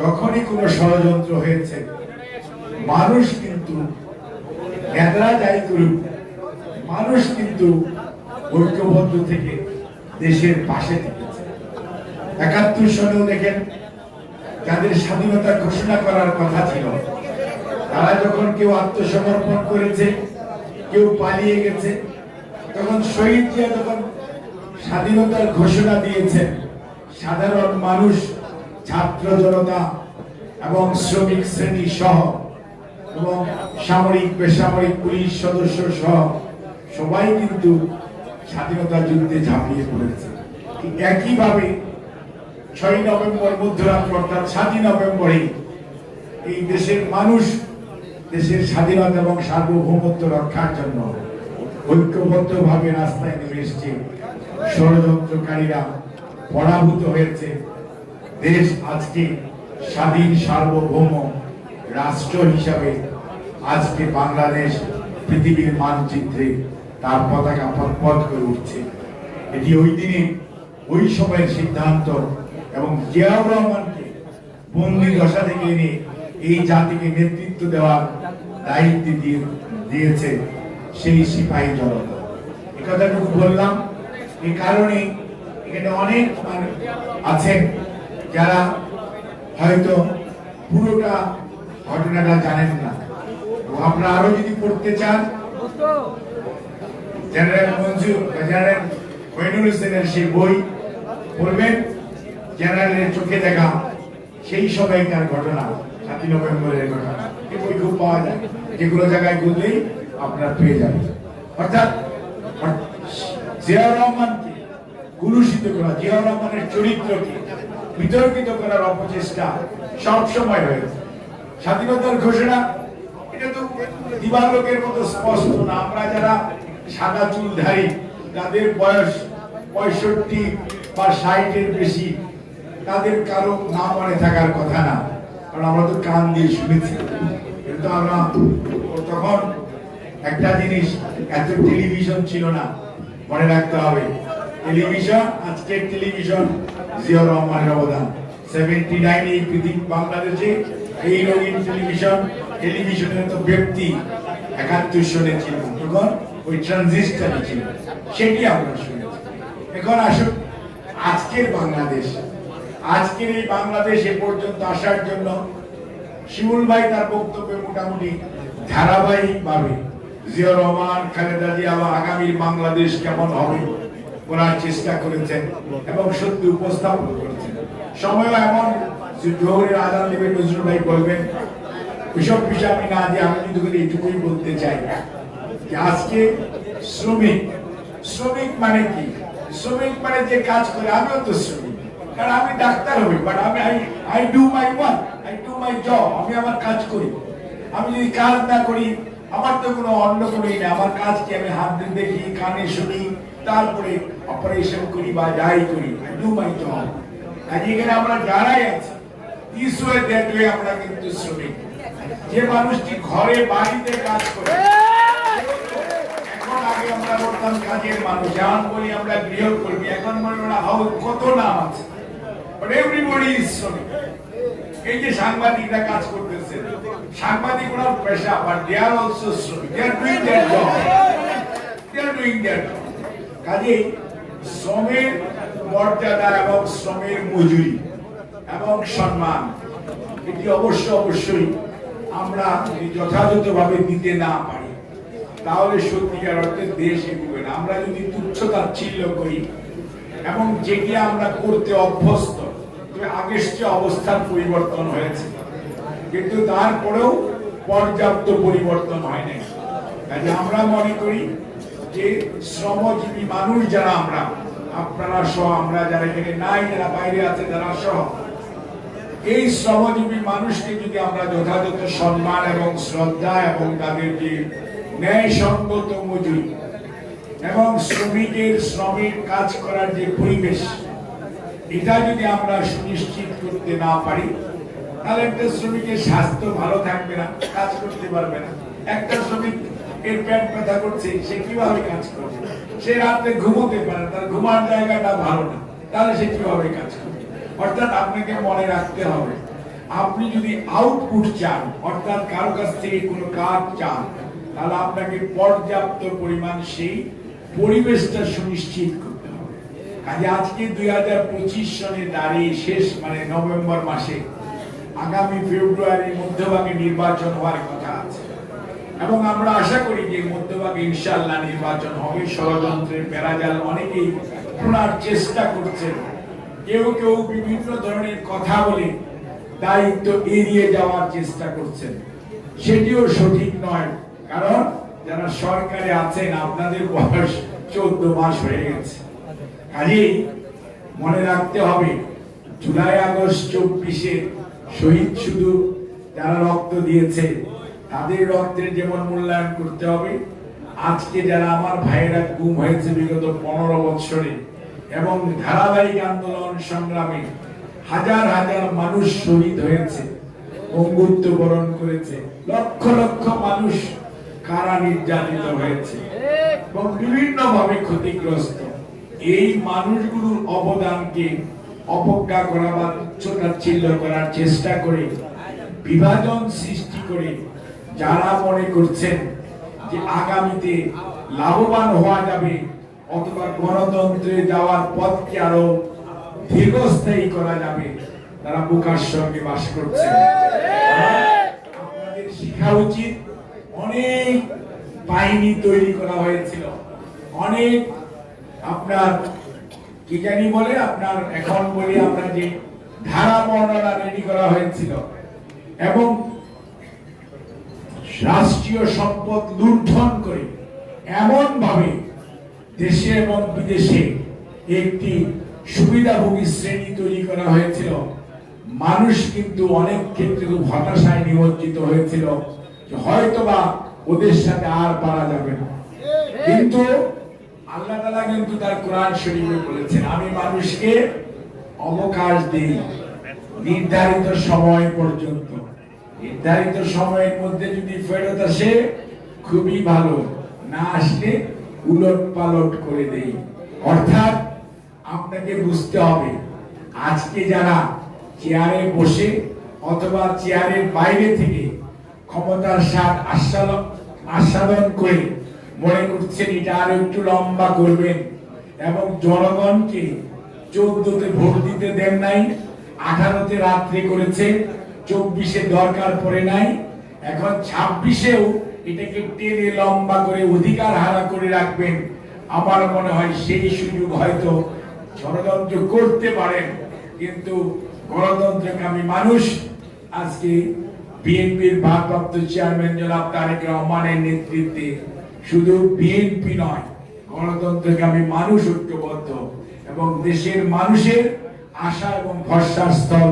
যখনই কোনো ষড়যন্ত্র হয়েছে, মানুষ কিন্তু মানুষ কিন্তু ঐক্যবদ্ধ থেকে দেশের পাশে থেকেছে। একাত্তর সনেও দেখেন, যাদের স্বাধীনতা ঘোষণা করার কথা ছিল, তারা যখন কেউ আত্মসমর্পণ করেছে, কেউ পালিয়ে গেছে, তখন শহীদ যখন স্বাধীনতার ঘোষণা দিয়েছেন, সাধারণ মানুষ ছাত্র জনতা এবং শ্রমিক শ্রেণি সহ এবং সামরিক, বেসামরিক পুলিশ সদস্য সহ সবাই কিন্তু স্বাধীনতা যুদ্ধে ঝাঁপিয়ে পড়েছে। একইভাবে ছয় নভেম্বর মধ্যরাত্র অর্থাৎ সাতই নভেম্বরে এই দেশের মানুষ দেশের স্বাধীনতা এবং সার্বভৌমত্ব রক্ষার জন্য ঐক্যবদ্ধভাবে রাস্তায় নেমে এসছে। ষড়যন্ত্রকারীরা পরাভূত হয়েছে। দেশ আজকে স্বাধীন সার্বভৌম রাষ্ট্র হিসাবে আজকে বাংলাদেশ পৃথিবীর মানচিত্রে তার পতাকা পথ করে উঠছে। এটি ওই দিনে, ওই সময়ের সিদ্ধান্ত এবং জিয়াউর রহমানকে বন্দি দশা থেকে এনে এই জাতিকে নেতৃত্ব দেওয়ার দায়িত্ব দিয়ে, দিয়েছে সেই সিপাহী জনতা। এ কথাটুকু বললাম এই কারণে এখানে অনেক আছেন। যারা হয়তো পুরোটা ঘটনাটা জানেন না। আপনারা আরও যদি পড়তে চান বই চোখে দেখা সেই সময়কার ঘটনা, সাতই নভেম্বরের ঘটনা। এই বই খুব পাওয়া যায়। যেগুলো জায়গায় খুঁজলেই আপনারা পেয়ে যাবেন। অর্থাৎ জিয়াউর রহমানকে কুলুষিত করা, জিয়াউর রহমানের চরিত্রকে বিতর্কিত করার অপচেষ্টা সব সময় হয়েছে। স্বাধীনতার ঘোষণা, এটা তো দিবালোকের মতো স্পষ্ট না। আমরা যারা সাদা চুলধারী, যাদের বয়স পঁয়ষট্টি বা ষাটের বেশি, তাদের কারও না মনে থাকার কথা না। কারণ আমরা তো কান দিয়ে শুনেছি। কিন্তু আমরা তখন একটা জিনিস, এত টেলিভিশন ছিল না। মনে রাখতে হবে, টেলিভিশন, আজকের টেলিভিশন জিয়াউর রহমানের অবদান। সেভেন্টি এই পৃথিবী বাংলাদেশে এই রঙিন টেলিভিশন টেলিভিশনের তো ব্যক্তি একাত্তর সনে ছিল। তখন ওই ট্রানজিস্টারই ছিল। সেটি আমরা শুনেছি। এখন আসুন, আজকের বাংলাদেশ। আজকের এই বাংলাদেশ এ পর্যন্ত আসার জন্য শিমুল ভাই তার বক্তব্যে মোটামুটি ধারাবাহিক ভাবে জিয়াউর রহমান খালেদা জিয়া আগামীর বাংলাদেশ কেমন হবে? করার চেষ্টা করেছেন এবং সত্যি উপস্থাপন করেছেন। সময় এমন জোহরের আদান দেবে নজরুল ভাই বলবেন ওইসব বিষয় আমি না দিয়ে আমি কিন্তু এইটুকুই বলতে চাই। যে আজকে শ্রমিক শ্রমিক মানে কি? শ্রমিক মানে যে কাজ করে, আমিও তো শ্রমিক। কারণ আমি ডাক্তার হই বাট আমি I I do my work I do my job আমি আমার কাজ করি। আমি যদি কাজ না করি, আমার তো কোনো অন্য কোনোই নেই। আমার কাজ কি আমি হাত দিয়ে দেখি, কানে শুনি তারপরে অপারেশন করি বা যাই করি ডু মাই জব কাজে আমরা যারাই আছি আমরা কিন্তু শ্রমিক। যে মানুষটি ঘরে, বাড়িতে কাজ করে, এখন আগে আমরা বলতাম কাজের মানুষ এখন বলি আমরা গৃহকর্মী, এখন মনে হাউস কত নাম আছে। এভরিবডি ইজ শ্রমিক। এই যে সাংবাদিকরা কাজ করতেছে, সাংবাদিক পেশা বাট দে আর অলসো শ্রমিক। They are doing job they are doing job কাজেই শ্রমের মর্যাদা এবং শ্রমের মজুরি এবং সম্মান, এটি অবশ্য অবশ্যই আমরা যথাযথভাবে দিতে না পারি, তাহলে সত্যিকার অর্থে দেশ এগোবে না। আমরা যদি তুচ্ছ তাচ্ছিল্য করি, এবং যেটি আমরা করতে অভ্যস্ত আগের যে অবস্থার পরিবর্তন হয়েছে। কিন্তু তারপরেও পর্যাপ্ত পরিবর্তন হয় নাই। আমরা মনে করি যে শ্রমজীবী মানুষ যারা আমরা, আপনারা সহ আমরা যারা এখানে নাই, যারা বাইরে আছে যারা সহ, এই শ্রমজীবী মানুষকে যদি আমরা যথাযথ সম্মান এবং শ্রদ্ধা এবং তাদের যে ন্যায়সঙ্গত মজুরি এবং শ্রমিকের শ্রমিক কাজ করার যে পরিবেশ, এটা যদি আমরা সুনিশ্চিত করতে না পারি, তাহলে একটা শ্রমিকের স্বাস্থ্য ভালো থাকবে না, কাজ করতে পারবে না। একটা শ্রমিক এর পেট ব্যথা করছে, সে কীভাবে কাজ করবে সে রাতে ঘুমোতে পারে তার ঘুমার জায়গাটা ভালো না, তাহলে সে কীভাবে কাজ করবে অর্থাৎ আপনাকে মনে রাখতে হবে, আপনি যদি আউটপুট চান, অর্থাৎ কারও কাছ থেকে কোনো কাজ চান, তাহলে আপনাকে পর্যাপ্ত পরিমাণ সেই পরিবেশটা সুনিশ্চিত করতে হবে। কাজে আজকে দুই হাজার পঁচিশ সনে দাঁড়িয়ে শেষ মানে নভেম্বর মাসে আগামী ফেব্রুয়ারি মধ্যভাগে নির্বাচন হওয়ার এবং আমরা আশা করি যে মধ্যভাগে ইনশাল্লাহ নির্বাচন হবে। ষড়যন্ত্রের বেড়াজাল অনেকেই শোনার চেষ্টা করছেন। কেউ কেউ বিভিন্ন ধরনের কথা বলে দায়িত্ব এড়িয়ে যাওয়ার চেষ্টা করছেন। সেটিও সঠিক নয়। কারণ যারা সরকারে আছেন, আপনাদের বয়স চোদ্দ মাস হয়ে গেছে। কাজেই মনে রাখতে হবে, জুলাই আগস্ট চব্বিশে শহীদ শুধু যারা রক্ত দিয়েছে তাদের রক্তের যেমন মূল্যায়ন করতে হবে, আজকে যারা আমার ভাইয়েরা গুম হয়েছে বিগত পনেরো বৎসরে এবং ধারাবাহিক আন্দোলন সংগ্রামে হাজার হাজার মানুষ শহীদ হয়েছে অঙ্গুত্ব বরণ করেছে, লক্ষ লক্ষ মানুষ কারা নির্যাতিত হয়েছে এবং বিভিন্ন ভাবে ক্ষতিগ্রস্ত। এই মানুষগুলোর অবদানকে অবজ্ঞা করা বা তুচ্ছতাচ্ছিল্য করার চেষ্টা করে, বিভাজন সৃষ্টি করে যারা মনে করছেন যে আগামীতে লাভবান হওয়া যাবে অথবা গণতন্ত্রে যাওয়ার পথকে আরও দীর্ঘস্থায়ী করা যাবে, তারা বোকার সঙ্গে বাস করছে আপনাদের শেখা উচিত, অনেক বাহিনী তৈরি করা হয়েছিল। অনেক আপনার, কি জানি বলে, আপনার এখন বলি আপনার যে ধারা বর্ণনা রেডি করা হয়েছিল। এবং রাষ্ট্রীয় সম্পদ লুণ্ঠন করে এমন ভাবে দেশে এবং বিদেশে একটি সুবিধাভোগী শ্রেণি তৈরি করা হয়েছিল। মানুষ কিন্তু অনেক ক্ষেত্রে খুব হতাশায় নিমজ্জিত হয়েছিল যে হয়তোবা ওদের সাথে আর পারা যাবে না। কিন্তু আল্লাহ তালা কিন্তু তার কোরআন শরীফে বলেছেন, আমি মানুষকে অবকাশ দিই নির্ধারিত সময় পর্যন্ত। নির্ধারিত সময়ের মধ্যে যদি ফেরত আসে, খুবই ভালো। না আসলে উলট পালট করে দেই। অর্থাৎ আপনাকে বুঝতে হবে, আজকে যারা চেয়ারে বসে অথবা চেয়ারের বাইরে থেকে ক্ষমতার স্বাদ আস্বাদন আস্বাদন করে মনে করছেন এটা আরও একটু লম্বা করবেন এবং জনগণকে চোদ্দতে ভোট দিতে দেন নাই, আঠারোতে রাত্রে করেছে চব্বিশে দরকার পড়ে নাই। এখন ছাব্বিশেও এটাকে টেনে লম্বা করে অধিকার হারা করে রাখবেন। আমার মনে হয় সেই সুযোগ হয়তো ষড়যন্ত্র করতে পারেন, কিন্তু গণতন্ত্রকামী মানুষ আজকে বিএনপির ভারপ্রাপ্ত চেয়ারম্যান জনাব তারেক রহমানের নেতৃত্বে শুধু বিএনপি নয় গণতন্ত্রকামী মানুষ ঐক্যবদ্ধ এবং দেশের মানুষের আশা এবং ভরসার স্থল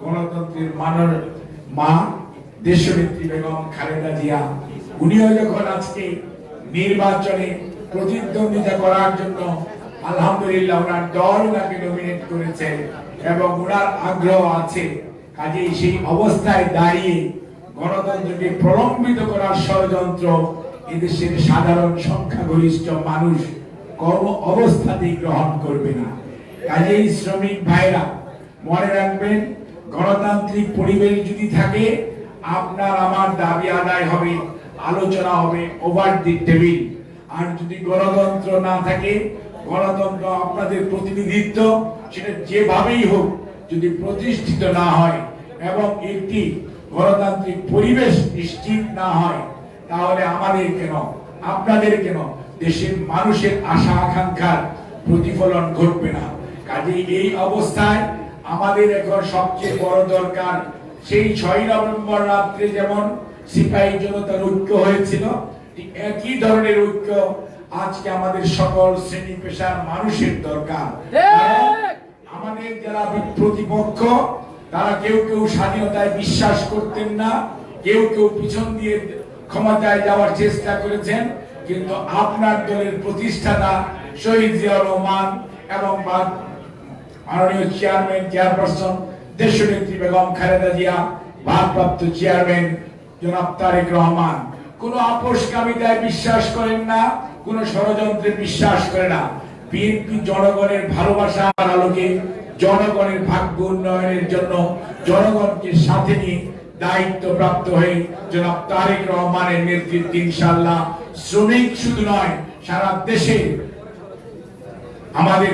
গণতন্ত্রের মানর মা দেশনেত্রী বেগম খালেদা জিয়া, উনিও যখন আজকে নির্বাচনে প্রতিদ্বন্দ্বিতা করার জন্য আলহামদুলিল্লাহ ওনার দল ওনাকে নমিনেট করেছে এবং ওনার আগ্রহ আছে, কাজেই সেই অবস্থায় দাঁড়িয়ে গণতন্ত্রকে প্রলম্বিত করার ষড়যন্ত্র এদেশের সাধারণ সংখ্যাগরিষ্ঠ মানুষ কর্ম অবস্থাতেই গ্রহণ করবে না। কাজেই শ্রমিক ভাইরা, মনে রাখবেন গণতান্ত্রিক পরিবেশ যদি থাকে, আপনার আমার দাবি আদায় হবে, আলোচনা হবে ওভার দি টেবিল আর যদি গণতন্ত্র না থাকে, গণতন্ত্র আপনাদের প্রতিনিধিত্ব, সেটা যেভাবেই হোক, যদি প্রতিষ্ঠিত না হয় এবং একটি গণতান্ত্রিক পরিবেশ নিশ্চিত না হয়, তাহলে আমাদের কেন, আপনাদের কেন দেশের মানুষের আশা আকাঙ্ক্ষার প্রতিফলন ঘটবে না? কাজে এই অবস্থায় আমাদের এখন সবচেয়ে বড় দরকার সেই ছয় নভেম্বর রাত্রে যেমন সিপাহী জনতার ঐক্য হয়েছিল ঠিক একই ধরনের ঐক্য আজকে আমাদের সকল শ্রেণি পেশার মানুষের দরকার। আমাদের যারা প্রতিপক্ষ তারা কেউ কেউ স্বাধীনতায় বিশ্বাস করতেন না কেউ কেউ পিছন দিয়ে ক্ষমতায় যাওয়ার চেষ্টা করেছেন কিন্তু আপনার দলের প্রতিষ্ঠাতা শহীদ জিয়াউর রহমান এবং মাননীয় চেয়ারম্যান চেয়ারপারসন দেশনেত্রী বেগম খালেদা জিয়া, ভারপ্রাপ্ত চেয়ারম্যান জনাব তারেক রহমান। কোন আপোষকামিতায় বিশ্বাস করেন না, কোন ষড়যন্ত্রে বিশ্বাস করে না। বিএনপি জনগণের ভালোবাসার আলোকে জনগণের ভাগ্য উন্নয়নের জন্য জনগণকে সাথে নিয়ে দায়িত্ব প্রাপ্ত হয়ে জনাব তারেক রহমানের নেতৃত্বে ইনশাল্লাহ শ্রমিক শুধু নয়, সারা দেশে আমাদের